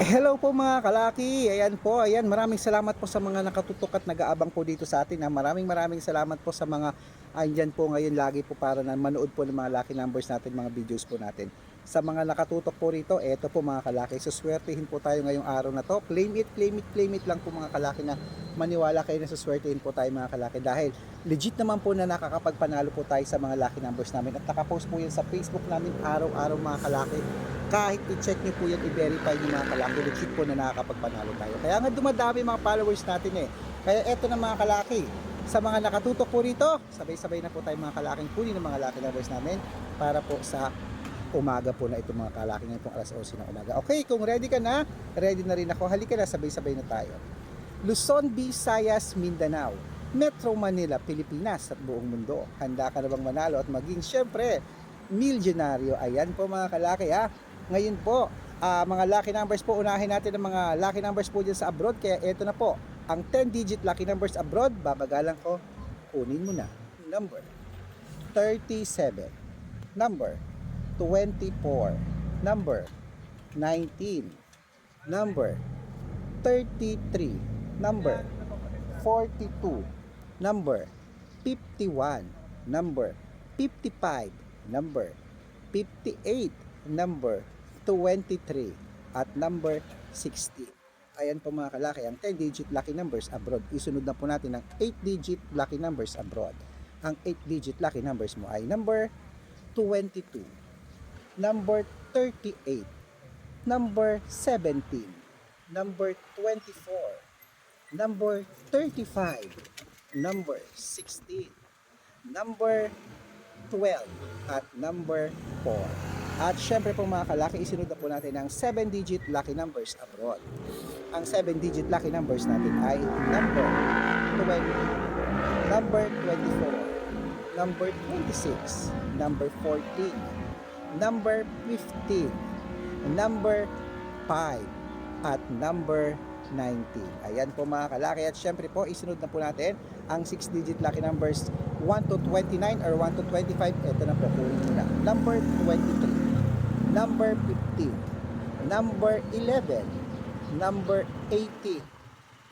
Hello po mga kalaki. Ayan po, ayan. Maraming salamat po sa mga nakatutok at nag-aabang po dito sa atin. Ha. Maraming maraming salamat po sa mga andyan po ngayon lagi po para na manood po ng mga lucky numbers natin, mga videos po natin. Sa mga nakatutok po rito, eto po mga kalaki. Suswertihin po tayo ngayong araw na to. Claim it, claim it, claim it lang po mga kalaki na maniwala kayo na suswertihin po tayo mga kalaki. Dahil legit naman po na nakakapagpanalo po tayo sa mga lucky numbers namin. At nakapost po yun sa Facebook namin araw-araw mga kalaki kahit i-check nyo po yan, i-verify nyo mga kalaki, legit po na nakakapagpanalo tayo. Kaya nga dumadami mga followers natin eh. Kaya eto na mga kalaki, sa mga nakatutok po rito, sabay-sabay na po tayo mga kalaking kunin ng mga lucky numbers namin para po sa umaga po na itong mga kalaki ngayon pong alas 11 ng umaga. Okay, kung ready ka na, ready na rin ako. Halika na, sabay-sabay na tayo. Luzon, Visayas, Mindanao, Metro Manila, Pilipinas at buong mundo. Handa ka na bang manalo at maging syempre milyonaryo? Ayan po mga kalaki ha. Ngayon po, ah, mga lucky numbers po, unahin natin ang mga lucky numbers po dyan sa abroad. Kaya eto na po, ang 10-digit lucky numbers abroad, babagalan ko, kunin mo na. Number 37, number 24, number 19, number 33, number 42, number 51, number 55, number 58, number 23, at number 16. Ayan po mga kalaki, ang 10-digit lucky numbers abroad. Isunod na po natin ang 8-digit lucky numbers abroad. Ang 8-digit lucky numbers mo ay number 22, number 38, number 17, number 24, number 35, number 16, number 12, at number 4. At syempre po mga kalaki, isunod na po natin ang 7-digit lucky numbers abroad. Ang 7-digit lucky numbers natin ay number 20, number 24, number 26, number 14, number 15, number 5, at number 19. Ayan po mga kalaki. At syempre po, isunod na po natin ang 6-digit lucky numbers 1 to 29 or 1 to 25. Ito na po, mo na. Number 23, number 15, number 11, number 18,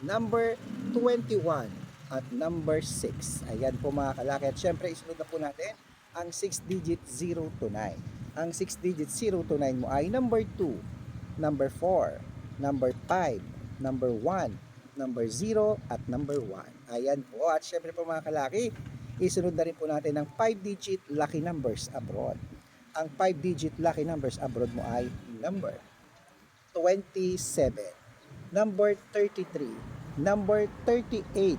number 21, at number 6. Ayan po mga kalaki. At syempre, isunod na po natin ang 6-digit 0 to 9. Ang 6-digit 0 to 9 mo ay number 2, number 4, number 5, number 1, number 0, at number 1. Ayan po. At syempre po mga kalaki, isunod na rin po natin ang 5-digit lucky numbers abroad. Ang 5-digit lucky numbers abroad mo ay number 27, number 33, number 38,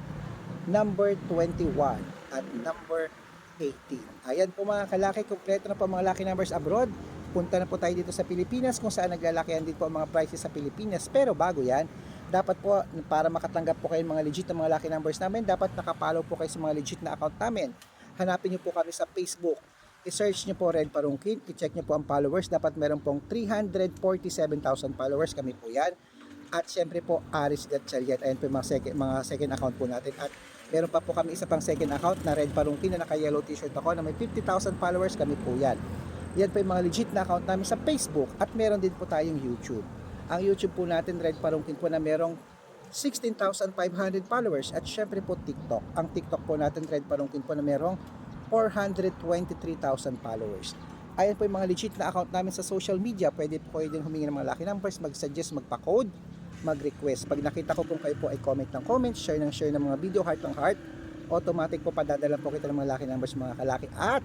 number 21, at number 18. Ayan po mga kalaki, kompleto na po mga lucky numbers abroad. Punta na po tayo dito sa Pilipinas kung saan naglalakihan din po ang mga prices sa Pilipinas. Pero bago yan, dapat po para makatanggap po kayo ng mga legit na mga lucky numbers namin, dapat nakapollow po kayo sa mga legit na account namin. Hanapin niyo po kami sa Facebook. I-search niyo po Red Parungkin, i-check niyo po ang followers. Dapat meron pong 347,000 followers kami po yan. At syempre po, Aris Gatchalian. Ayan po yung mga second, mga second account po natin. At meron pa po kami isa pang second account na Red Parungkin na naka-yellow t-shirt ako na may 50,000 followers kami po yan. Yan po yung mga legit na account namin sa Facebook at meron din po tayong YouTube. Ang YouTube po natin, Red Parungkin po na merong 16,500 followers at syempre po TikTok. Ang TikTok po natin, Red Parungkin po na merong 423,000 followers. Ayan po yung mga legit na account namin sa social media. Pwede po kayo din humingi ng mga lucky numbers, mag-suggest, magpa-code, mag-request. Pag nakita ko kung kayo po ay comment ng comment, share ng share ng mga video, heart ng heart, automatic po padadala po kita ng mga lucky numbers mga kalaki. At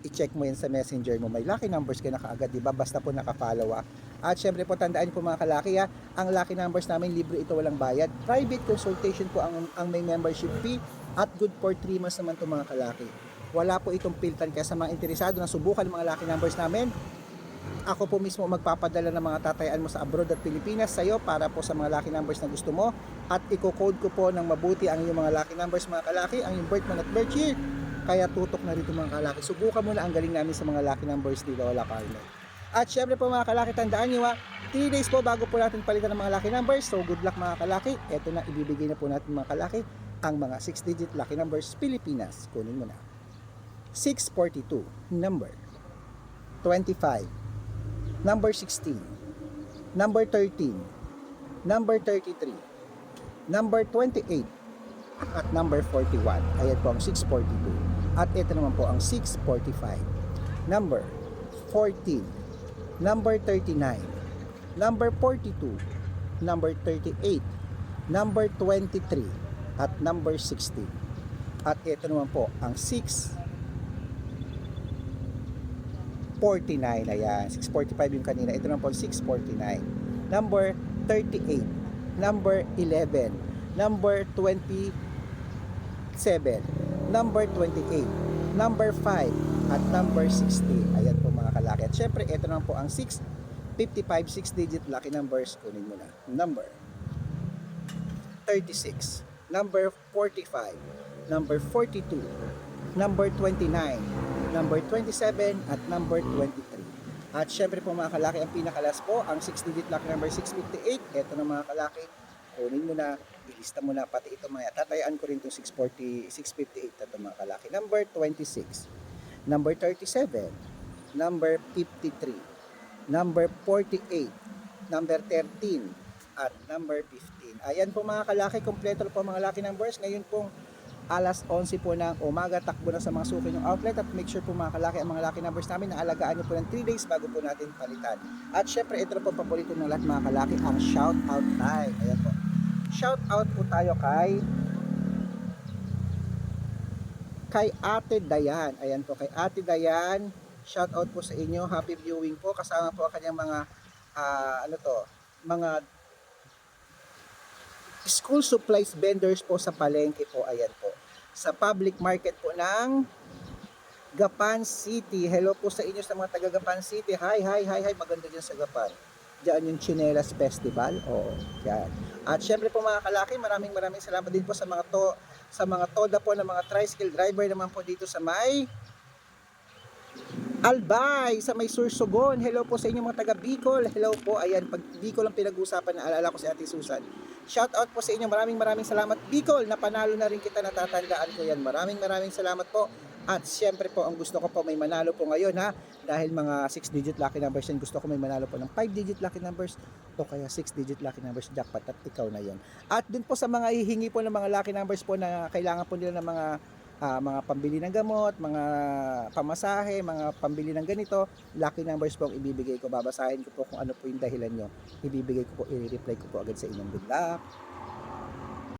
i-check mo yan sa messenger mo. May lucky numbers ka na kaagad, di ba? Basta po nakafollow ah. At syempre po tandaan po mga kalaki ha, ang lucky numbers namin libre ito walang bayad. Private consultation po ang, ang may membership fee at good for 3 months naman to mga kalaki. Wala po itong filtran kaya sa mga interesado na subukan ng mga lucky numbers namin, ako po mismo magpapadala ng mga tatayan mo sa abroad at Pilipinas sa iyo para po sa mga lucky numbers na gusto mo at i-code ko po ng mabuti ang iyong mga lucky numbers mga kalaki, ang iyong birth month at birth year. Kaya tutok na rito mga kalaki. Subukan mo na ang galing namin sa mga lucky numbers ni Lola Carmen. At syempre po mga kalaki, tandaan nyo ha, 3 days po bago po natin palitan ng mga lucky numbers. So good luck mga kalaki. Ito na, ibibigay na po natin mga kalaki ang mga 6-digit lucky numbers Pilipinas. Kunin mo na. 642, number 25, number 16, number 13, number 33, number 28, at number 41. Ayan po ang 642. At ito naman po ang 645. Number 14, number 39, number 42, number 38, number 23, at number 16. At ito naman po ang 6 49 ayan 645 yung kanina. Ito naman po 649 number 38 number 11 number 27 number 28 number 5 at number 16 ayan po mga kalaki. At syempre ito naman po ang 6 55 6 digit lucky numbers. Kunin mo na. Number 36 number 45 number 42 number 29 number 27 at number 23. At syempre po mga kalaki, ang pinakalas po, ang 6-digit lucky number 658. Ito na mga kalaki, kunin mo na, ilista mo na, pati ito mga, tatayaan ko rin itong 640, 658 ito mga kalaki. Number 26, number 37, number 53, number 48, number 13, at number 15. Ayan po mga kalaki, kompleto po mga lucky numbers. Ngayon pong alas 11 po ng umaga, takbo na sa mga suki ng outlet at make sure po mga kalaki ang mga lucky numbers namin na alagaan nyo po ng 3 days bago po natin palitan. At syempre ito po paborito ng lahat mga kalaki, ang shout out time. Ayan po. Shout out po tayo kay kay Ate Dayan. Ayan po, kay Ate Dayan. Shout out po sa inyo. Happy viewing po. Kasama po ang kanyang mga ah, ano to, mga school supplies vendors po sa palengke po. Ayan po. Sa public market po ng Gapan City. Hello po sa inyo sa mga taga Gapan City. Hi, hi, hi, hi. Maganda dyan sa Gapan. Diyan yung Chinelas Festival. Oo, yan. At syempre po mga kalaki, maraming maraming salamat din po sa mga to sa mga toda po ng mga tricycle driver naman po dito sa may Albay, sa may Sursogon. Hello po sa inyo mga taga Bicol. Hello po. Ayan, pag Bicol ang pinag-usapan, naalala ko si Ate Susan. Shout out po sa inyo. Maraming maraming salamat. Bicol, napanalo na rin kita. Natatandaan ko yan. Maraming maraming salamat po. At syempre po, ang gusto ko po may manalo po ngayon ha. Dahil mga 6-digit lucky numbers yan, gusto ko may manalo po ng 5-digit lucky numbers o kaya 6-digit lucky numbers jackpot at ikaw na yon. At dun po sa mga hihingi po ng mga lucky numbers po na kailangan po nila ng mga ah, mga pambili ng gamot, mga pamasahe, mga pambili ng ganito, lucky numbers po ang ibibigay ko. Babasahin ko po kung ano po yung dahilan nyo. Ibibigay ko po, i-reply ko po agad sa inyong good luck.